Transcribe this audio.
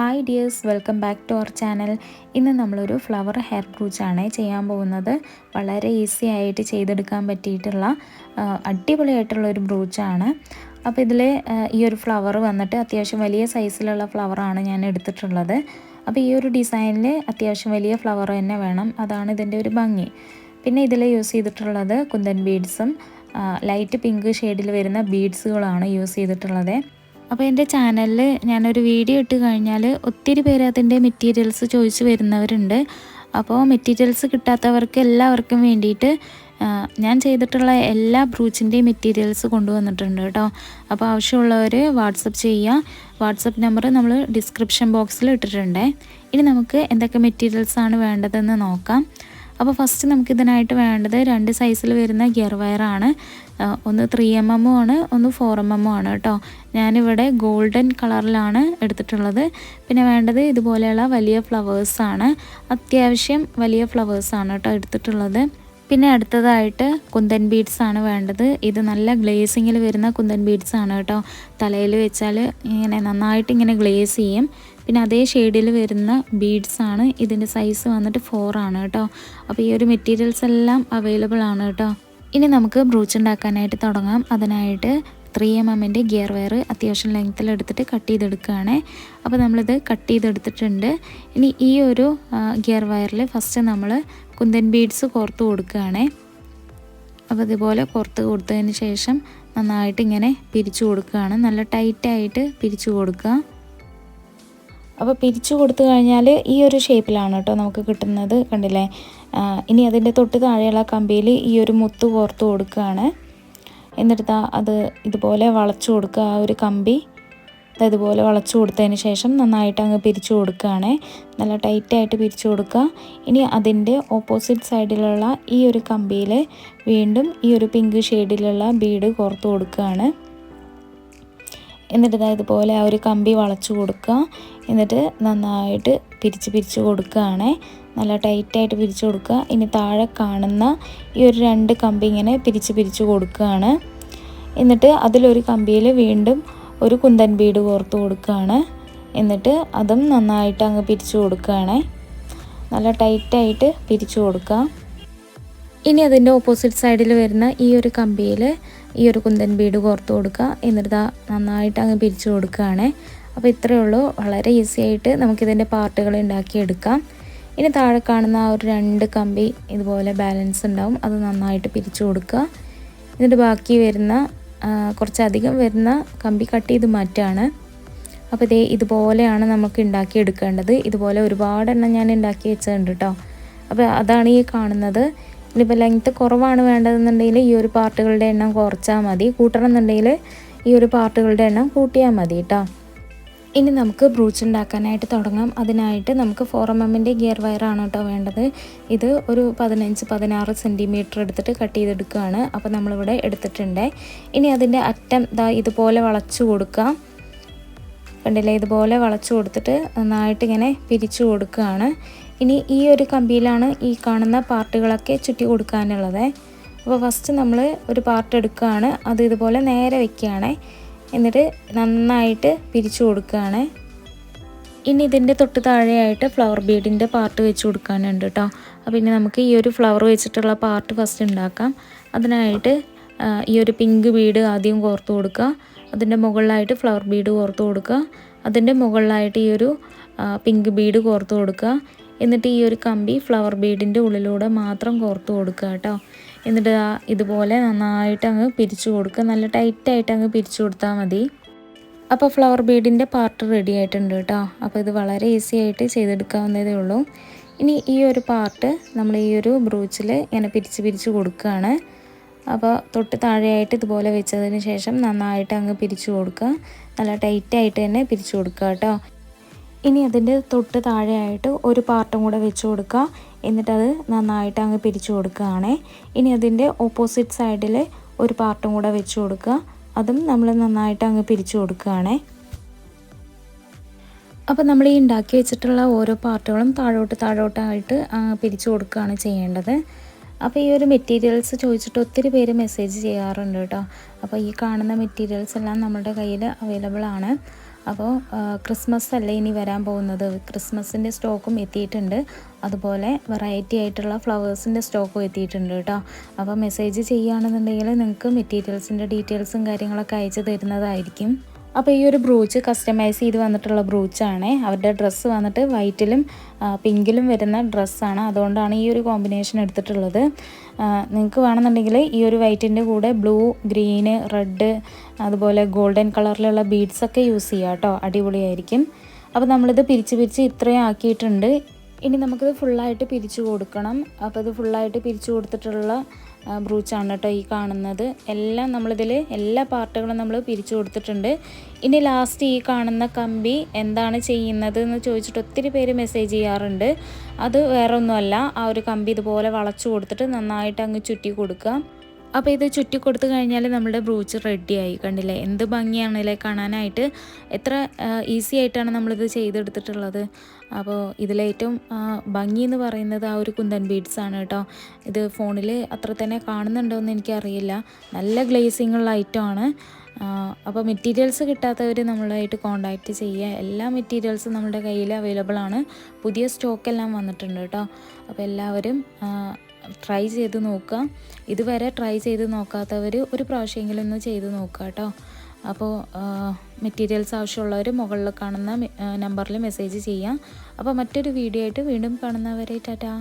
Hi dears welcome back to our channel ഇന്ന് നമ്മളൊരു flower hair ബ്രൂച്ചാണ് ചെയ്യാൻ പോകുന്നത്. വളരെ ഈസി ആയിട്ട് ചെയ്തെടുക്കാൻ പറ്റിയിട്ടുള്ള അടിപൊളിയായിട്ടുള്ള ഒരു ബ്രൂച്ചാണ് അപ്പോൾ ഇതിൽ ഈ ഒരു ഫ്ലവർ വന്നിട്ട് അത്യാവശ്യം വലിയ സൈസിലുള്ള ഫ്ലവറാണ് ഞാൻ എടുത്തിട്ടുള്ളത്. അപ്പോൾ ഈ ഒരു ഡിസൈനിൽ അത്യാവശ്യം വലിയ ഫ്ലവർ തന്നെ വേണം. അതാണ് ഇതിന്റെ ഒരു ഭംഗി. പിന്നെ ഇതിൽ യൂസ് ചെയ്തിട്ടുള്ളത് കുന്തൻ ബീഡ്സും ലൈറ്റ് പിങ്ക് ഷെയ്ഡിൽ വരുന്ന ബീഡ്സുകളാണ് യൂസ് ചെയ്തിട്ടുള്ളത്. അപ്പോൾ എന്റെ ചാനലിൽ ഞാനൊരു വീഡിയോ ഇട്ട് കഴിഞ്ഞാൽ ഒത്തിരി പേര് അതിന്റെ മെറ്റീരിയൽസ് ചോദിച്ച് വരുന്നവരുണ്ട്. അപ്പോൾ മെറ്റീരിയൽസ് കിട്ടാത്തവർക്ക് എല്ലാവർക്കും വേണ്ടിയിട്ട് ഞാൻ ചെയ്തിട്ടുള്ള എല്ലാ ബ്രൂച്ചിന്റെയും മെറ്റീരിയൽസ് കൊണ്ടുവന്നിട്ടുണ്ട് കേട്ടോ. അപ്പോൾ ആവശ്യമുള്ളവർ വാട്സപ്പ് ചെയ്യുക വാട്സപ്പ് നമ്പർ നമ്മൾ ഡിസ്ക്രിപ്ഷൻ ബോക്സിൽ ഇട്ടിട്ടുണ്ട്. ഇനി നമുക്ക് എന്തൊക്കെ മെറ്റീരിയൽസാണ് വേണ്ടതെന്ന് നോക്കാം. അപ്പോൾ ഫസ്റ്റ് നമുക്ക് ഇതിനായിട്ട് വേണ്ടത് രണ്ട് സൈസിൽ വരുന്ന ഗിയർ വയറാണ് ഒന്ന് ത്രീ എം എമ്മും ആണ് ഒന്ന് ഫോർ എം എമ്മും ആണ് കേട്ടോ. ഞാനിവിടെ ഗോൾഡൻ കളറിലാണ് എടുത്തിട്ടുള്ളത്. പിന്നെ വേണ്ടത് ഇതുപോലെയുള്ള വലിയ ഫ്ലവേഴ്സാണ് അത്യാവശ്യം വലിയ ഫ്ലവേഴ്സാണ് കേട്ടോ എടുത്തിട്ടുള്ളത്. പിന്നെ അടുത്തതായിട്ട് കുന്തൻ ബീഡ്സ് ആണ് വേണ്ടത്. ഇത് നല്ല ഗ്ലേസിങ്ങിൽ വരുന്ന കുന്തൻ ബീഡ്സ് ആണ് കേട്ടോ. തലയിൽ വെച്ചാൽ ഇങ്ങനെ നന്നായിട്ട് ഇങ്ങനെ ഗ്ലേസ് ചെയ്യും. പിന്നെ അതേ ഷെയ്ഡിൽ വരുന്ന ബീഡ്സാണ് ഇതിന്റെ സൈസ് വന്നിട്ട് ഫോർ ആണ് കേട്ടോ. അപ്പോൾ ഈ ഒരു മെറ്റീരിയൽസ് എല്ലാം അവൈലബിൾ ആണ് കേട്ടോ. ഇനി നമുക്ക് ബ്രൂച്ച് ഉണ്ടാക്കാനായിട്ട് തുടങ്ങാം. അതിനായിട്ട് ത്രീ എം എമ്മിന്റെ ഗിയർ വയർ അത്യാവശ്യം ലെങ്ത്തിൽ എടുത്തിട്ട് കട്ട് ചെയ്തെടുക്കുകയാണ്. അപ്പോൾ നമ്മളിത് കട്ട് ചെയ്തെടുത്തിട്ടുണ്ട്. ഇനി ഈ ഒരു ഗിയർ വയറിൽ ഫസ്റ്റ് നമ്മൾ കുന്തൻ ബീഡ്സ് കോർത്ത് കൊടുക്കുകയാണേ. അപ്പോൾ ഇതുപോലെ പുറത്ത് കൊടുത്തതിന് ശേഷം നന്നായിട്ട് ഇങ്ങനെ പിരിച്ചു കൊടുക്കുകയാണ്. നല്ല ടൈറ്റായിട്ട് പിരിച്ചു കൊടുക്കുക. അപ്പോൾ പിരിച്ചു കൊടുത്തു കഴിഞ്ഞാൽ ഈ ഒരു ഷേപ്പിലാണ് കേട്ടോ നമുക്ക് കിട്ടുന്നത് കണ്ടില്ലേ? ഇനി അതിന്റെ തൊട്ട് താഴെയുള്ള കമ്പിയിൽ ഈ ഒരു മുത്ത് കോർത്ത് കൊടുക്കുകയാണ്. എന്നിട്ട് അത് ഇതുപോലെ വളച്ചു കൊടുക്കുക ആ ഒരു കമ്പി ഇതുപോലെ വളച്ചു കൊടുത്തതിന് ശേഷം നന്നായിട്ട് അങ്ങ് പിരിച്ചു കൊടുക്കുകയാണ്. നല്ല ടൈറ്റായിട്ട് പിരിച്ചു കൊടുക്കുക. ഇനി അതിന്റെ ഓപ്പോസിറ്റ് സൈഡിലുള്ള ഈ ഒരു കമ്പിയിൽ വീണ്ടും ഈ ഒരു പിങ്ക് ഷെയ്ഡിലുള്ള ബീഡ് കോർത്ത് കൊടുക്കുകയാണ്. എന്നിട്ട് ഇതാ ഇതുപോലെ ആ ഒരു കമ്പി വളച്ചു കൊടുക്കുക. എന്നിട്ട് നന്നായിട്ട് പിരിച്ച് പിരിച്ച് കൊടുക്കുകയാണ്. നല്ല ടൈറ്റായിട്ട് പിരിച്ചു കൊടുക്കുക. ഇനി താഴെ കാണുന്ന ഈ ഒരു രണ്ട് കമ്പി ഇങ്ങനെ പിരിച്ച് പിരിച്ച് കൊടുക്കുകയാണ്. എന്നിട്ട് അതിലൊരു കമ്പിയിൽ വീണ്ടും ഒരു കുന്തൻ ബീഡ് കോർത്ത് കൊടുക്കുകയാണ്. എന്നിട്ട് അതും നന്നായിട്ട് അങ്ങ് പിരിച്ചു കൊടുക്കുകയാണ്. നല്ല ടൈറ്റായിട്ട് പിരിച്ചു കൊടുക്കുക. ഇനി അതിന്റെ ഓപ്പോസിറ്റ് സൈഡിൽ വരുന്ന ഈ ഒരു കമ്പിയിൽ ഈ ഒരു കുന്തൻ ബീഡ് കോർത്ത് കൊടുക്കുക. എന്നിട്ട് നന്നായിട്ട് അങ്ങ് പിരിച്ചു കൊടുക്കുകയാണ്. അപ്പോൾ ഇത്രയേ ഉള്ളൂ. വളരെ ഈസി ആയിട്ട് നമുക്കിതിന്റെ പാർട്ടുകൾ ഉണ്ടാക്കിയെടുക്കാം. ഇനി താഴെ കാണുന്ന ആ ഒരു രണ്ട് കമ്പി ഇതുപോലെ ബാലൻസ് ഉണ്ടാവും. അത് നന്നായിട്ട് പിരിച്ചു കൊടുക്കുക. എന്നിട്ട് ബാക്കി വരുന്ന കുറച്ചധികം വരുന്ന കമ്പി കട്ട് ചെയ്ത് മാറ്റാണ് അപ്പോൾ ഇതേ ഇതുപോലെയാണ് നമുക്ക് ഉണ്ടാക്കിയെടുക്കേണ്ടത്. ഇതുപോലെ ഒരുപാടെണ്ണം ഞാൻ ഉണ്ടാക്കി വെച്ചിട്ടുണ്ട് കേട്ടോ. അപ്പോൾ അതാണ് ഈ കാണുന്നത്. ഇനിയിപ്പോൾ ലെങ്ത്ത് കുറവാണ് വേണ്ടതെന്നുണ്ടെങ്കിൽ ഈ ഒരു പാർട്ടുകളുടെ എണ്ണം കുറച്ചാൽ മതി. കൂട്ടണമെന്നുണ്ടെങ്കിൽ ഈ ഒരു പാർട്ടുകളുടെ എണ്ണം കൂട്ടിയാൽ മതി കേട്ടോ ഇനി നമുക്ക് ബ്രൂച്ച് ഉണ്ടാക്കാനായിട്ട് തുടങ്ങാം. അതിനായിട്ട് നമുക്ക് ഫോർ എം എമ്മിന്റെ ഗിയർ വയറാണ് കേട്ടോ വേണ്ടത്. ഇത് ഒരു പതിനഞ്ച് പതിനാറ് സെന്റിമീറ്റർ എടുത്തിട്ട് കട്ട് ചെയ്തെടുക്കുകയാണ് അപ്പോൾ നമ്മളിവിടെ എടുത്തിട്ടുണ്ട്. ഇനി അതിന്റെ അറ്റം ഇതുപോലെ വളച്ചു കൊടുക്കാം. കണ്ടില്ലേ? ഇതുപോലെ വളച്ചു കൊടുത്തിട്ട് നന്നായിട്ട് ഇങ്ങനെ പിരിച്ചു കൊടുക്കുകയാണ്. ഇനി ഈ ഒരു കമ്പിയിലാണ് ഈ കാണുന്ന പാർട്ടുകളൊക്കെ ചുറ്റി കൊടുക്കാനുള്ളത്. അപ്പോൾ ഫസ്റ്റ് നമ്മൾ ഒരു പാർട്ട് എടുക്കുകയാണ്. അത് ഇതുപോലെ നേരെ വെക്കുകയാണ്. എന്നിട്ട് നന്നായിട്ട് പിരിച്ചു കൊടുക്കുകയാണ്. ഇനി ഇതിന്റെ തൊട്ട് താഴെയായിട്ട് ഫ്ലവർ ബീഡിന്റെ പാർട്ട് വെച്ച് കൊടുക്കാനുണ്ട് കേട്ടോ. അപ്പോൾ ഇനി നമുക്ക് ഈ ഒരു ഫ്ലവർ വെച്ചിട്ടുള്ള പാർട്ട് ഫസ്റ്റ് ഉണ്ടാക്കാം. അതിനായിട്ട് ഈ ഒരു പിങ്ക് ബീഡ് ആദ്യം കോർത്ത് കൊടുക്കുക. അതിന്റെ മുകളിലായിട്ട് ഫ്ലവർ ബീഡ് കോർത്ത് കൊടുക്കുക. അതിന്റെ മുകളിലായിട്ട് ഈ ഒരു പിങ്ക് ബീഡ് കോർത്ത് കൊടുക്കുക. എന്നിട്ട് ഈ ഒരു കമ്പി ഫ്ലവർ ബീഡിന്റെ ഉള്ളിലൂടെ മാത്രം കോർത്ത് കൊടുക്കുക കേട്ടോ. എന്നിട്ട് ഇതുപോലെ നന്നായിട്ട് അങ്ങ് പിരിച്ചു കൊടുക്കുക. നല്ല ടൈറ്റായിട്ട് അങ്ങ് പിരിച്ചു കൊടുത്താൽ മതി. അപ്പോൾ ഫ്ലവർ ബീഡിന്റെ പാർട്ട് റെഡി ആയിട്ടുണ്ട് കേട്ടോ. അപ്പോൾ ഇത് വളരെ ഈസി ആയിട്ട് ചെയ്തെടുക്കാവുന്നതേ ഉള്ളൂ. ഇനി ഈ ഒരു പാർട്ട് നമ്മൾ ഈ ഒരു ബ്രൂച്ചിൽ ഇങ്ങനെ പിരിച്ച് പിരിച്ച് കൊടുക്കുകയാണ്. അപ്പോൾ തൊട്ട് താഴെയായിട്ട് ഇതുപോലെ വെച്ചതിന് ശേഷം നന്നായിട്ട് അങ്ങ് പിരിച്ചു കൊടുക്കുക. നല്ല ടൈറ്റായിട്ട് തന്നെ പിരിച്ചു കൊടുക്കുക കേട്ടോ. ഇനി അതിന്റെ തൊട്ട് താഴെയായിട്ട് ഒരു പാർട്ടും കൂടെ വെച്ച് കൊടുക്കുക. എന്നിട്ടത് നന്നായിട്ട് അങ്ങ് പിരിച്ചു കൊടുക്കുകയാണേ. ഇനി അതിന്റെ ഓപ്പോസിറ്റ് സൈഡിൽ ഒരു പാർട്ടും കൂടെ വെച്ച് കൊടുക്കുക. അതും നമ്മൾ നന്നായിട്ട് അങ്ങ് പിരിച്ചു കൊടുക്കുകയാണേ. അപ്പോൾ നമ്മൾ ഈ ഉണ്ടാക്കി വെച്ചിട്ടുള്ള ഓരോ പാർട്ടുകളും താഴോട്ട് താഴോട്ടായിട്ട് പിരിച്ചു കൊടുക്കുകയാണ് ചെയ്യേണ്ടത്. അപ്പോൾ ഈ ഒരു മെറ്റീരിയൽസ് ചോദിച്ചിട്ട് ഒത്തിരി പേര് മെസ്സേജ് ചെയ്യാറുണ്ട് കേട്ടോ. അപ്പോൾ ഈ കാണുന്ന മെറ്റീരിയൽസ് എല്ലാം നമ്മുടെ കയ്യിൽ അവൈലബിൾ ആണ്. അപ്പോൾ ക്രിസ്മസ് അല്ലേ ഇനി വരാൻ പോകുന്നത്? ക്രിസ്മസിന്റെ സ്റ്റോക്കും എത്തിയിട്ടുണ്ട്. അതുപോലെ വെറൈറ്റി ആയിട്ടുള്ള ഫ്ലവേഴ്സിന്റെ സ്റ്റോക്കും എത്തിയിട്ടുണ്ട് കേട്ടോ. അപ്പോൾ മെസ്സേജ് ചെയ്യുകയാണെന്നുണ്ടെങ്കിൽ നിങ്ങൾക്ക് മെറ്റീരിയൽസിന്റെ ഡീറ്റെയിൽസും കാര്യങ്ങളൊക്കെ അയച്ചു തരുന്നതായിരിക്കും. അപ്പോൾ ഈ ഒരു ബ്രൂച്ച് കസ്റ്റമൈസ് ചെയ്ത് വന്നിട്ടുള്ള ബ്രൂച്ചാണ്. അവരുടെ ഡ്രസ്സ് വന്നിട്ട് വൈറ്റിലും പിങ്കിലും വരുന്ന ഡ്രസ്സാണ് അതുകൊണ്ടാണ് ഈ ഒരു കോമ്പിനേഷൻ എടുത്തിട്ടുള്ളത്. നിങ്ങൾക്ക് വേണമെന്നുണ്ടെങ്കിൽ ഈ ഒരു വൈറ്റിന്റെ കൂടെ ബ്ലൂ ഗ്രീന് റെഡ് അതുപോലെ ഗോൾഡൻ കളറിലുള്ള ബീഡ്സൊക്കെ യൂസ് ചെയ്യാം കേട്ടോ. അടിപൊളിയായിരിക്കും. അപ്പോൾ നമ്മളിത് പിരിച്ച് പിരിച്ച് ഇത്രയും ആക്കിയിട്ടുണ്ട്. ഇനി നമുക്കിത് ഫുള്ളായിട്ട് പിരിച്ചു കൊടുക്കണം. അപ്പോൾ ഇത് ഫുള്ളായിട്ട് പിരിച്ചു കൊടുത്തിട്ടുള്ള ബ്രൂച്ചാണ് കേട്ടോ ഈ കാണുന്നത്. എല്ലാം നമ്മളിതിൽ എല്ലാ പാർട്ടുകളും നമ്മൾ പിരിച്ചു കൊടുത്തിട്ടുണ്ട്. ഇനി ലാസ്റ്റ് ഈ കാണുന്ന കമ്പി എന്താണ് ചെയ്യുന്നത് എന്ന് ചോദിച്ചിട്ട് ഒത്തിരി പേര് മെസ്സേജ് ചെയ്യാറുണ്ട്. അത് വേറെ ഒന്നുമല്ല ആ ഒരു കമ്പി ഇതുപോലെ വളച്ചു കൊടുത്തിട്ട് നന്നായിട്ട് അങ്ങ് ചുറ്റി കൊടുക്കുക. അപ്പോൾ ഇത് ചുറ്റി കൊടുത്തു കഴിഞ്ഞാൽ നമ്മുടെ ബ്രൂച്ച് റെഡിയായി കണ്ടില്ലേ? എന്ത് ഭംഗിയാണല്ലേ കാണാനായിട്ട്. എത്ര ഈസി ആയിട്ടാണ് നമ്മളിത് ചെയ്തെടുത്തിട്ടുള്ളത്. അപ്പോൾ ഇതിലേറ്റവും ഭംഗി എന്ന് പറയുന്നത് ആ ഒരു കുന്തൻ ബീഡ്സ് ആണ് കേട്ടോ. ഇത് ഫോണിൽ അത്ര തന്നെ കാണുന്നുണ്ടോ എന്ന് എനിക്കറിയില്ല. നല്ല ഗ്ലേസിംഗ് ഉള്ള ഐറ്റം ആണ്. അപ്പോൾ മെറ്റീരിയൽസ് കിട്ടാത്തവർ നമ്മളായിട്ട് കോണ്ടാക്റ്റ് ചെയ്യുക. എല്ലാ മെറ്റീരിയൽസും നമ്മുടെ കയ്യിൽ അവൈലബിൾ ആണ്. പുതിയ സ്റ്റോക്കെല്ലാം വന്നിട്ടുണ്ട് കേട്ടോ. അപ്പോൾ എല്ലാവരും ട്രൈ ചെയ്ത് നോക്കുക. ഇതുവരെ ട്രൈ ചെയ്ത് നോക്കാത്തവർ ഒരു പ്രാവശ്യമെങ്കിലും ഒന്ന് ചെയ്ത് നോക്കുക കേട്ടോ. അപ്പോൾ മെറ്റീരിയൽസ് ആവശ്യമുള്ളവർ മുകളിൽ കാണുന്ന നമ്പറിൽ മെസ്സേജ് ചെയ്യാം. അപ്പോൾ മറ്റൊരു വീഡിയോ ആയിട്ട് വീണ്ടും കാണുന്നവരെ ടാറ്റാ.